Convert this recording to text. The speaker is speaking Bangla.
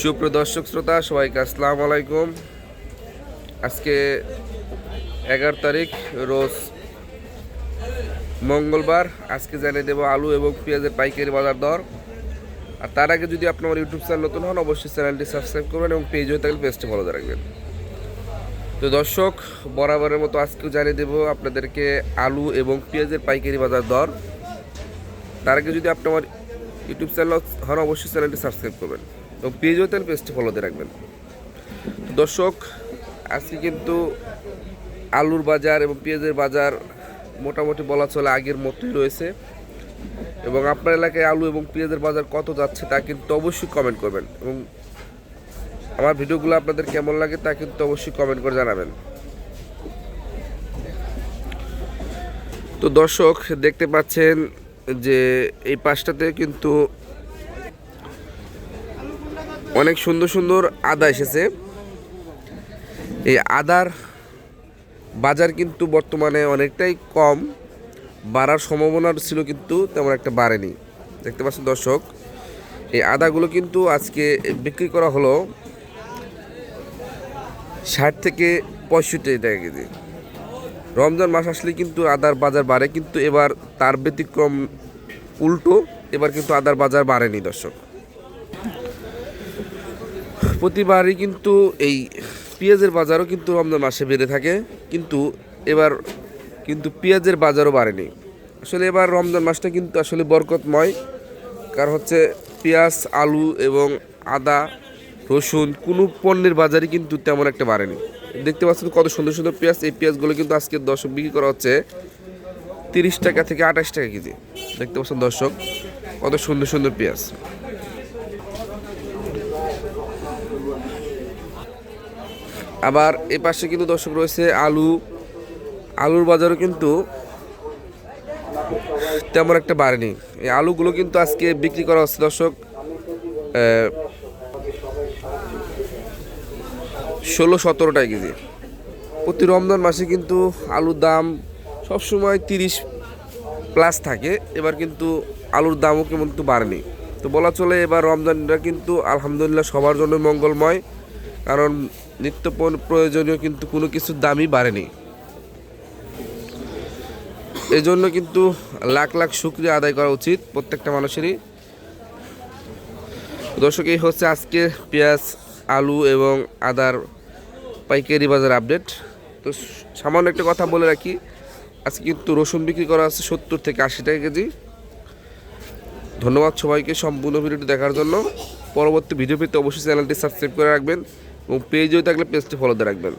সুপ্রিয় দর্শক শ্রোতা, সবাইকে আসসালামু আলাইকুম। আজকে এগারো তারিখ, রোজ মঙ্গলবার। আজকে জানিয়ে দেবো আলু এবং পেঁয়াজের পাইকারি বাজার দর। আর তার আগে যদি আপনি আমার ইউটিউব চ্যানেল নতুন হন, অবশ্যই চ্যানেলটি সাবস্ক্রাইব করবেন এবং পেজ হয়ে থাকলে পেজটি ফলো রাখবেন। তো দর্শক, বরাবরের মতো আজকেও জানিয়ে দেবো আপনাদেরকে আলু এবং পেঁয়াজের পাইকারি বাজার দর। তার আগে যদি আপনি আমার ইউটিউব চ্যানেল হন, অবশ্যই চ্যানেলটি সাবস্ক্রাইব করবেন। এবং পেজ তেল পেজটি ফলো দিয়ে রাখবেন দর্শক, আজকে কিন্তু আলুর বাজার এবং পেঁয়াজের বাজার মোটামুটি বলা চলে আগের মতোই রয়েছে এবং আপনার এলাকায় আলু এবং পেঁয়াজের বাজার কত যাচ্ছে তা কিন্তু অবশ্যই কমেন্ট করবেন এবং আমার ভিডিওগুলো আপনাদের কেমন লাগে তা কিন্তু অবশ্যই কমেন্ট করে জানাবেন। তো দর্শক, দেখতে পাচ্ছেন যে এই পাশটাতে কিন্তু অনেক সুন্দর সুন্দর আদা এসেছে। এই আদার বাজার কিন্তু বর্তমানে অনেকটাই কম, বাড়ার সম্ভাবনা ছিল কিন্তু তেমন একটা বাড়েনি। দেখতে পাচ্ছেন দর্শক, এই আদাগুলো কিন্তু আজকে বিক্রি করা হলো ষাট থেকে পঁয়ষট্টি টাকা কেজি। রমজান মাস আসলে কিন্তু আদার বাজার বাড়ে, কিন্তু এবার তার ব্যতিক্রম উল্টো, এবার কিন্তু আদার বাজার বাড়েনি দর্শক। প্রতিবারই কিন্তু এই পেঁয়াজের বাজারও কিন্তু রমজান মাসে বেড়ে থাকে, কিন্তু এবার কিন্তু পেঁয়াজের বাজারও বাড়েনি। আসলে এবার রমজান মাসটা কিন্তু আসলে বরকতময়, কারণ হচ্ছে পেঁয়াজ, আলু এবং আদা, রসুন, কোনো পণ্যের বাজারই কিন্তু তেমন একটা বাড়েনি। দেখতে পাচ্ছেন কত সুন্দর সুন্দর পেঁয়াজ, এই পেঁয়াজগুলো কিন্তু আজকে দর্শক বিক্রি করা হচ্ছে তিরিশ টাকা থেকে আঠাশ টাকা কেজি। দেখতে পাচ্ছেন দর্শক, কত সুন্দর সুন্দর পেঁয়াজ। আবার এ পাশে কিন্তু দর্শক রয়েছে আলু। আলুর বাজারও কিন্তু তেমন একটা বাড়েনি। এই আলুগুলো কিন্তু আজকে বিক্রি করা হচ্ছে দর্শক ষোলো সতেরো টাকা কেজি। প্রতি রমজান মাসে কিন্তু আলুর দাম সবসময় তিরিশ প্লাস থাকে। এবার কিন্তু আলুর দামও কেমন কিন্তু বাড়েনি। তো বলা চলে এবার রমজানটা কিন্তু আলহামদুলিল্লাহ সবার জন্য মঙ্গলময়। কারণ নিত্য প্রয়োজনীয় কিন্তু কোনো কিছুর দামই বাড়েনি। এই জন্য কিন্তু লাখ লাখ শুক্রিয়া আদায় করা উচিত প্রত্যেকটা মানুষেরই। দর্শক, এই হচ্ছে আজকে পেঁয়াজ, আলু এবং আদার পাইকারি বাজার আপডেট। তো সামান্য একটা কথা বলে রাখি, আজকে কিন্তু রসুন বিক্রি করা আছে সত্তর থেকে আশি টাকা কেজি। ধন্যবাদ সবাইকে সম্পূর্ণ ভিডিওটি দেখার জন্য। পরবর্তী ভিডিও পেতে অবশ্যই চ্যানেলটি সাবস্ক্রাইব করে রাখবেন। এবং পেজও থাকলে পেজটি ফলোতে রাখবেন।